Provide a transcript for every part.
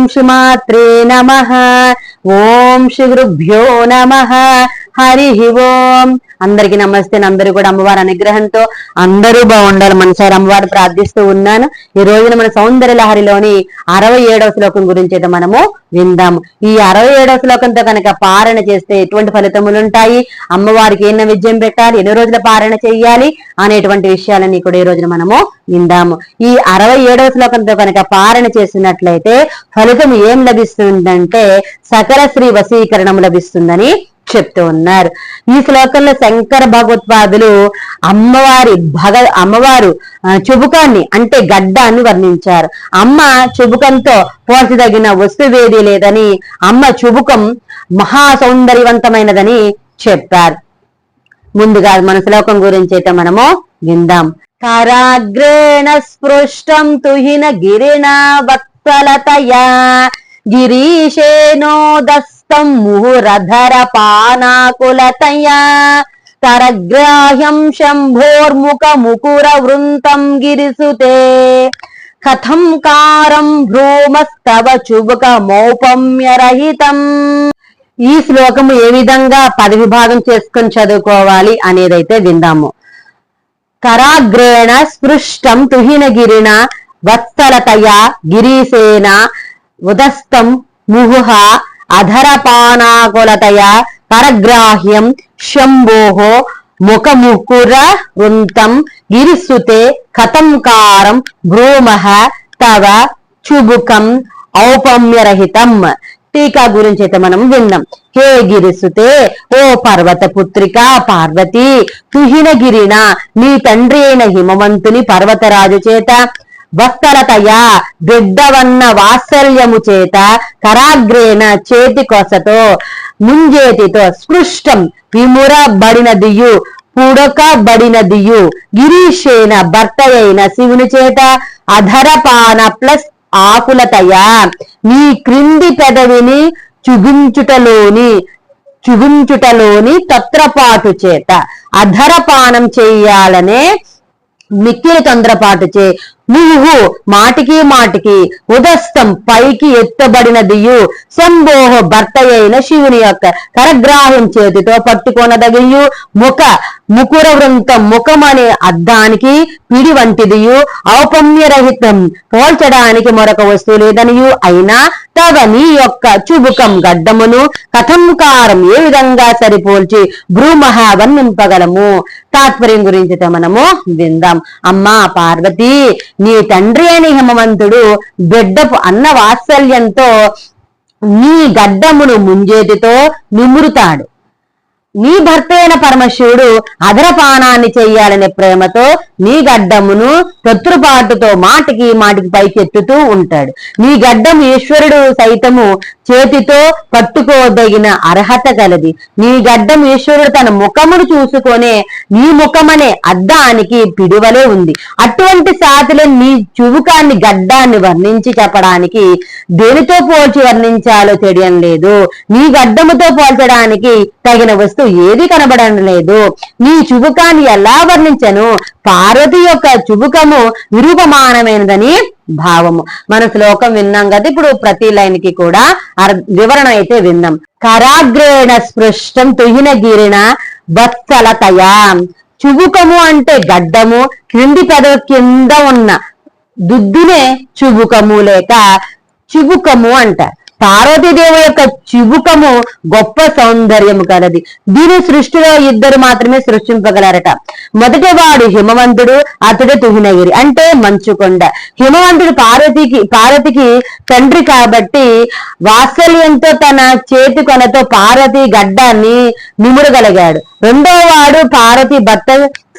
ఓం శ్రీమాత్రే నమ ఓం శ్రీ గురుభ్యో నమ హరి ఓం. అందరికి నమస్తే అందరూ కూడా అమ్మవారి అనుగ్రహంతో అందరూ బాగుండాలి మనసారి. అమ్మవారు ప్రార్థిస్తూ ఉన్నాను. ఈ రోజున మన సౌందర్య లహరిలోని అరవై ఏడవ శ్లోకం గురించి అయితే మనము విందాము. ఈ అరవై ఏడవ శ్లోకంతో కనుక పారణ చేస్తే ఎటువంటి ఫలితములు ఉంటాయి అమ్మవారికి ఎన్న విజయం పెట్టాలి? ఎన్ని రోజుల పారణ చేయాలి అనేటువంటి విషయాలన్నీ కూడా ఈ రోజున మనము విందాము. ఈ అరవై ఏడవ శ్లోకంతో కనుక పారణ చేసినట్లయితే ఫలితం ఏం లభిస్తుందంటే సకల శ్రీ వశీకరణం లభిస్తుందని చెప్తూ ఉన్నారు ఈ శ్లోకంలో శంకర భగవత్పాదులు అమ్మవారి భగ అమ్మవారు చెబుకాన్ని అంటే గడ్డాన్ని వర్ణించారు. అమ్మ చెబుకంతో పోల్చదగిన వస్తువేది లేదని అమ్మ చెబుకం మహా సౌందర్యవంతమైనదని చెప్పారు. ముందుగా మన శ్లోకం గురించి అయితే మనము విందాం. కరాగ్రేణ స్పృష్టం తుహిన గిరిణ వత్సలతయా గిరీశేనోదస్తం ముహురధర పానాకులతయా కరగ్రాహ్యం శంభోర్ముఖ ముకుర వృంతం గిరిసుతే కథం కారం భ్రూమస్తవ చుబుక మౌపమ్యరహితం ఈ శ్లోకము ఏ విధంగా పద విభాగం చేసుకొని చదువుకోవాలి అనేదైతే విందాము కరాగ్రేణ స్పృష్టం తుహినగిరిన వత్సలతయ గిరీసేన ఉదస్తం ముహుహ అధరపానాకులతయ పరగ్రాహ్యం శంభోః ముఖముకుర వృంతం గిరిసుతే కథంకారం భ్రూమః తవ చుబుకం ఔపమ్యరహితం టీకా గురించి అయితే మనం విన్నాం। హే గిరిసుతే ఓ పర్వత పుత్రిక పార్వతి తుహినగిరిన నీ తండ్రి అయిన హిమవంతుని పర్వతరాజు చేత వస్తలతయా బిడ్డవన్న వాత్సల్యము చేత కరాగ్రేణ చేతి కొసతో ముంజేతితో స్పృష్టం విమురబడినదియు పుడకబడినదియు గిరీశేన భర్త అయిన శివుని చేత అధరపాన ప్లస్ ఆకులతయా నీ క్రింది పెదవిని చుగుంచుటలోని చుగుంచుటలోని తత్రపాటు చేత అధరపానం చేయాలనే మిక్కిలి తొందరపాటుచే నీవు మాటికి మాటికి ఉదస్తం పైకి ఎత్తబడినదియు. శంభోహ భర్త అయిన శివుని యొక్క కరగ్రాహం చేతితో పట్టుకొనదగియు. ముఖ ముకుర వృంతం ముఖం అనే అద్దానికి పిడి వంటిదియు. ఔపమ్యరహితం పోల్చడానికి మరొక వస్తువు లేదనియు. అయినా తవ నీ యొక్క చుబుకం గడ్డమును కథంకారం ఏ విధంగా సరిపోల్చి భ్రూమహావన్నింపగలము? తాత్పర్యం గురించి మనము విందాం. అమ్మా పార్వతి నీ తండ్రి అయిన హిమవంతుడు బిడ్డపు అన్న వాత్సల్యంతో నీ గడ్డమును ముంజేతితో నిమురుతాడు. నీ భర్త అయిన పరమశివుడు అధరపానాన్ని చెయ్యాలనే ప్రేమతో నీ గడ్డమును శత్రుపాటుతో మాటికి మాటికి పైకెత్తుతూ ఉంటాడు. నీ గడ్డం ఈశ్వరుడు సైతము చేతితో పట్టుకోదగిన అర్హత కలది నీ గడ్డం ఈశ్వరుడు తన ముఖమును చూసుకొనే నీ ముఖమనే అద్దానికి పిడువలే ఉంది. అటువంటి సాతిలో నీ చువుకాన్ని గడ్డాన్ని వర్ణించి చెప్పడానికి దేనితో పోల్చి వర్ణించాలో తెలియడం లేదు. నీ గడ్డముతో పోల్చడానికి తగిన వస్తువు ఏది కనబడడం లేదు. నీ చుబుకాన్ని ఎలా వర్ణించను? పార్వతి యొక్క చుబుకము విరూపమానమైనదని భావము. మన శ్లోకం విన్నాం కదా ఇప్పుడు ప్రతి లైన్కి కూడా వివరణ అయితే విన్నాం. కరాగ్రేణ స్పృష్టం తుహిన గిరిన వత్సలతయా చుబుకము అంటే గడ్డము క్రింది పెదవి కింద ఉన్న దుద్దునే చుబుకము లేక చిబుకము అంటారు. పార్వతీదేవి యొక్క చిబుకము గొప్ప సౌందర్యము కలది. దీని సృష్టిలో ఇద్దరు మాత్రమే సృష్టింపగలరట. మొదటి వాడు హిమవంతుడు అతడు తుహినగిరి అంటే మంచుకొండ. హిమవంతుడు పార్వతికి పార్వతికి తండ్రి కాబట్టి వాత్సల్యంతో తన చేతి కొనతో పార్వతి గడ్డాన్ని నిమురగలిగాడు. రెండో వాడు పార్వతి భర్త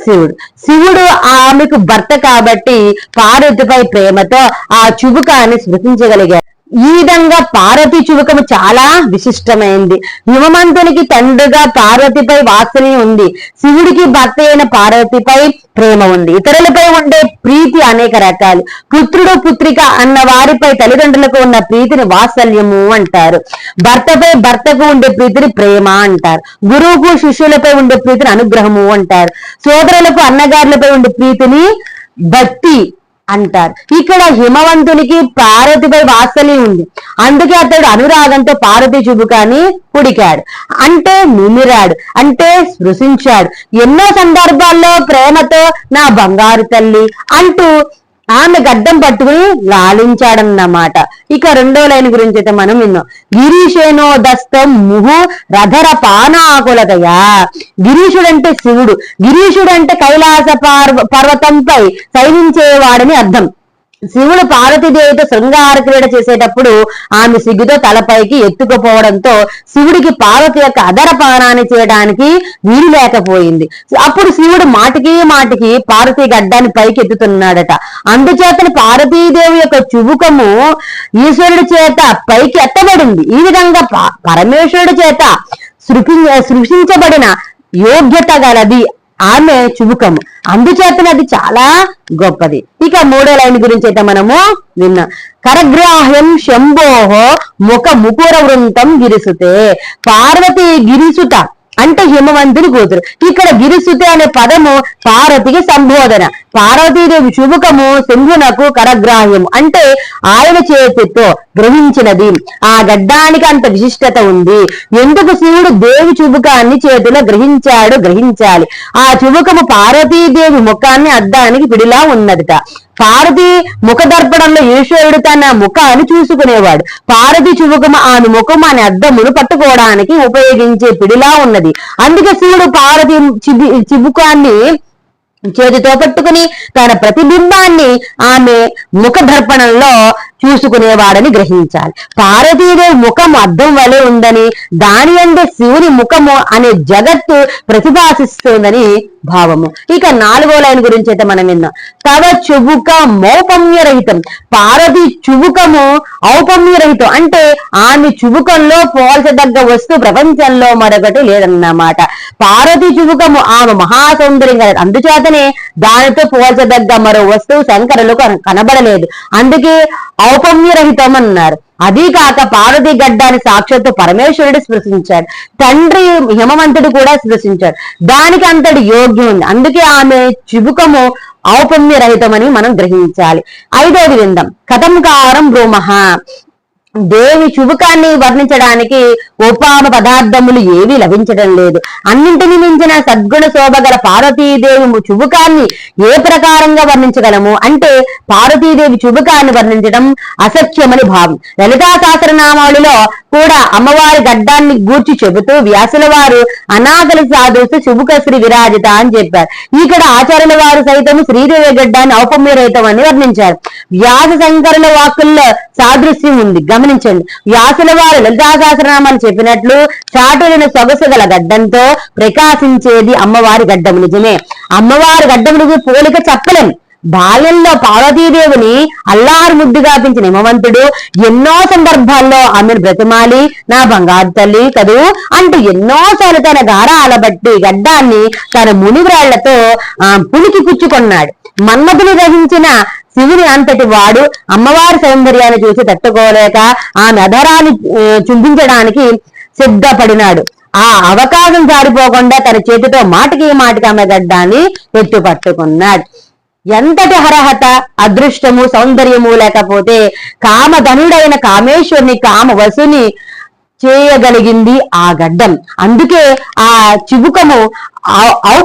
శివుడు. శివుడు ఆమెకు భర్త కాబట్టి పార్వతిపై ప్రేమతో ఆ చుబుకాన్ని స్మృతించగలిగాడు. ఈ విధంగా పార్వతి చుబుకము చాలా విశిష్టమైంది. హిమవంతునికి తండ్రిగా పార్వతిపై వాసన ఉంది. శివుడికి భర్త అయిన పార్వతిపై ప్రేమ ఉంది. ఇతరులపై ఉండే ప్రీతి అనేక రకాలు. పుత్రుడు పుత్రిక అన్న వారిపై తల్లిదండ్రులకు ఉన్న ప్రీతిని వాత్సల్యము అంటారు. భర్తపై భర్తకు ఉండే ప్రీతిని ప్రేమ అంటారు. గురువుకు శిష్యులపై ఉండే ప్రీతిని అనుగ్రహము అంటారు. సోదరులకు అన్నగారులపై ఉండే ప్రీతిని భక్తి అంటారు. ఇక్కడ హిమవంతునికి పార్వతిపై వాత్సల్యం ఉంది. అందుకే అతడు అనురాగంతో పార్వతి చుబుకాన్ని పుడికాడు. అంటే నిమిరాడు అంటే స్పృశించాడు. ఎన్నో సందర్భాల్లో ప్రేమతో నా బంగారు తల్లి అంటూ ఆమె గడ్డం పట్టుకుని లాలించాడన్నమాట. ఇక రెండో లైన్ గురించి అయితే మనం విన్నాం. గిరీషేనో దస్తం ముహు రధర పానాకులతయా? గిరీషుడు అంటే శివుడు. గిరీషుడు అంటే కైలాస పార్వ పర్వతంపై శైలించేవాడని అర్థం. శివుడు పార్వతీదేవితో శృంగార క్రీడ చేసేటప్పుడు ఆమె సిగ్గుతో తలపైకి ఎత్తుకుపోవడంతో శివుడికి పార్వతి యొక్క అదరపానాన్ని చేయడానికి వీలు లేకపోయింది. అప్పుడు శివుడు మాటికి మాటికి పార్వతీ గడ్డాన్ని పైకి ఎత్తుతున్నాడట. అందుచేతని పార్వతీదేవి యొక్క చుబుకము ఈశ్వరుడి చేత పైకి ఎత్తబడింది. ఈ విధంగా ప- పరమేశ్వరుడి చేత సృష్టించబడిన యోగ్యత గలది ఆమె చుబుకము అందుచేతన అది చాలా గొప్పది. ఇక మూడో లైన్ గురించి అయితే మనము విన్నాం. కరగ్రాహ్యం శంభోహో ముఖ ముకుర వృంతం గిరిసుతే. పార్వతి గిరిసుత. అంటే హిమవంతుని కూతురు. ఇక్కడ గిరిసుతి అనే పదము పార్వతికి సంబోధన. పార్వతీదేవి శుభకము సింధునకు కరగ్రాహ్యము. అంటే ఆయన చేతితో గ్రహించినది. ఆ గడ్డానికి అంత విశిష్టత ఉంది. ఎందుకు శివుడు దేవి చుబుకాన్ని చేతిలో గ్రహించాడు? గ్రహించాలి. ఆ చుబుకము పార్వతీదేవి ముఖాన్ని అద్దానికి పిడిలా ఉన్నదిట. పార్వతి ముఖ దర్పణంలో ఈశ్వరుడు తన ముఖాన్ని చూసుకునేవాడు. పార్వతి చుబుకము ఆమె ముఖం అనే అద్దమును పట్టుకోవడానికి ఉపయోగించే పిడిలా ఉన్నది. అందుకే శివుడు పార్వతి చిబి చిబుకాన్ని చేతితో పట్టుకుని తన ప్రతిబింబాన్ని ఆమె ముఖ దర్పణంలో చూసుకునేవాడని గ్రహించాలి. పార్వతీదేవి ముఖం అద్దం వలె ఉందని దాని అందే శివుని ముఖము అనే జగత్తు ప్రతిభాసిస్తుందని భావము. ఇక నాలుగో లైన్ గురించి అయితే మనం విన్నాం తవ చుబుక మౌపమ్యరహితం. పార్వతి చుబుకము ఔపమ్యరహితం. అంటే ఆమె చుబుకంలో పోల్చదగ్గ వస్తువు ప్రపంచంలో మరొకటి లేదన్నమాట. పార్వతి చుబుకము ఆమె మహాసౌందర్యం కలదు. అందుచేతనే దానితో పోల్చదగ్గ మరో వస్తువు శంకరులు కనబడలేదు. అందుకే ఔపమ్యరహితం అన్నారు అదీ కాక పార్వతి గడ్డాన్ని సాక్షాత్తు పరమేశ్వరుడు స్పృశించాడు. తండ్రి హిమవంతుడు కూడా స్పృశించాడు. దానికి అంతటి యోగ్యం ఉంది. అందుకే ఆమె చిబుకము ఔపమ్యరహితమని మనం గ్రహించాలి. ఐదోది విందాం. కథంకారం బ్రూమహ దేవి శుభకాన్ని వర్ణించడానికి ఉపామ పదార్థములు ఏవి లభించడం లేదు. అన్నింటిని మించిన సద్గుణ శోభ గల పార్వతీదేవి శుభకాన్ని ఏ ప్రకారంగా వర్ణించగలము? అంటే పార్వతీదేవి శుభకాన్ని వర్ణించడం అసత్యమని భావం. లలితా సహస్రనామావళిలో కూడా అమ్మవారి గడ్డాన్ని గూర్చి చెబుతూ వ్యాసుల వారు అనాథలి సాధుస్తూ శుభుక శ్రీ విరాజిత అని చెప్పారు. ఇక్కడ ఆచార్యుల వారు సైతం శ్రీదేవి గడ్డాన్ని ఔపమ్యరహితం అని వర్ణించారు. వ్యాస శంకరుల వాక్కుల్లో సాదృశ్యం ఉంది. గమనించండి. వ్యాసుల వారు లలితా చెప్పినట్లు చాటులైన సొగసు గల గడ్డంతో ప్రకాశించేది అమ్మవారి గడ్డం నిజమే. అమ్మవారి గడ్డమునికి పోలిక చెప్పలేం. బాల్యంలో పార్వతీదేవిని అల్లారు ముద్దుగా పెంచిన హిమవంతుడు ఎన్నో సందర్భాల్లో ఆమెను బ్రతిమాలి నా బంగారు తల్లి కదూ అంటూ ఎన్నోసార్లు తన గారాల బట్టి గడ్డాన్ని తన మునివ్రాళ్ళతో ఆ, పులికి పుచ్చుకున్నాడు. మన్మధుని రహించిన శివుని అంతటి వాడు అమ్మవారి సౌందర్యాన్ని చూసి తట్టుకోలేక ఆమె అధరాన్ని ఆ, చుంబించడానికి సిద్ధపడినాడు. ఆ అవకాశం జారిపోకుండా తన చేతితో మాటికి మాటికి ఆమె గడ్డాన్ని ఎత్తుపట్టుకున్నాడు ఎంతటి అర్హత అదృష్టము సౌందర్యము లేకపోతే కామధనుడైన కామేశ్వరుని కామ వసుని చేయగలిగింది ఆ గడ్డం. అందుకే ఆ చిబుకము ఔ-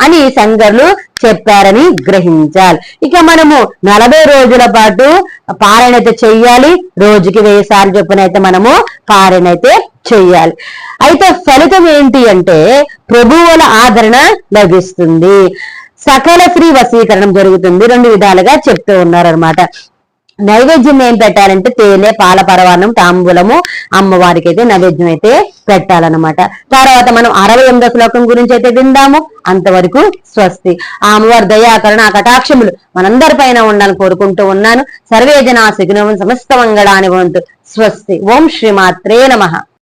అని శంకర్లు చెప్పారని గ్రహించాలి. ఇక మనము నలభై రోజుల పాటు పారాయణైతే చెయ్యాలి. రోజుకి వెయ్యి చొప్పున అయితే మనము పారాయణైతే చెయ్యాలి. అయితే ఫలితం ఏంటి అంటే ప్రభువుల ఆదరణ లభిస్తుంది. సకల స్త్రీ వశీకరణం జరుగుతుంది. రెండు విధాలుగా చెప్తూ ఉన్నారనమాట నైవేద్యం ఏం పెట్టాలంటే తేనె పాల పరవాన్నం తాంబూలము అమ్మవారికి అయితే నైవేద్యం అయితే పెట్టాలన్నమాట. తర్వాత మనం అరవై ఎనిమిదో శ్లోకం గురించి అయితే విందాము. అంతవరకు స్వస్తి. ఆ అమ్మవారి దయాకరణ ఆ కటాక్షములు మనందరి పైన ఉండాలని కోరుకుంటూ ఉన్నాను. సర్వేజన జనా సమస్త మంగళాని వంతు స్వస్తి. ఓం శ్రీమాత్రే నమః.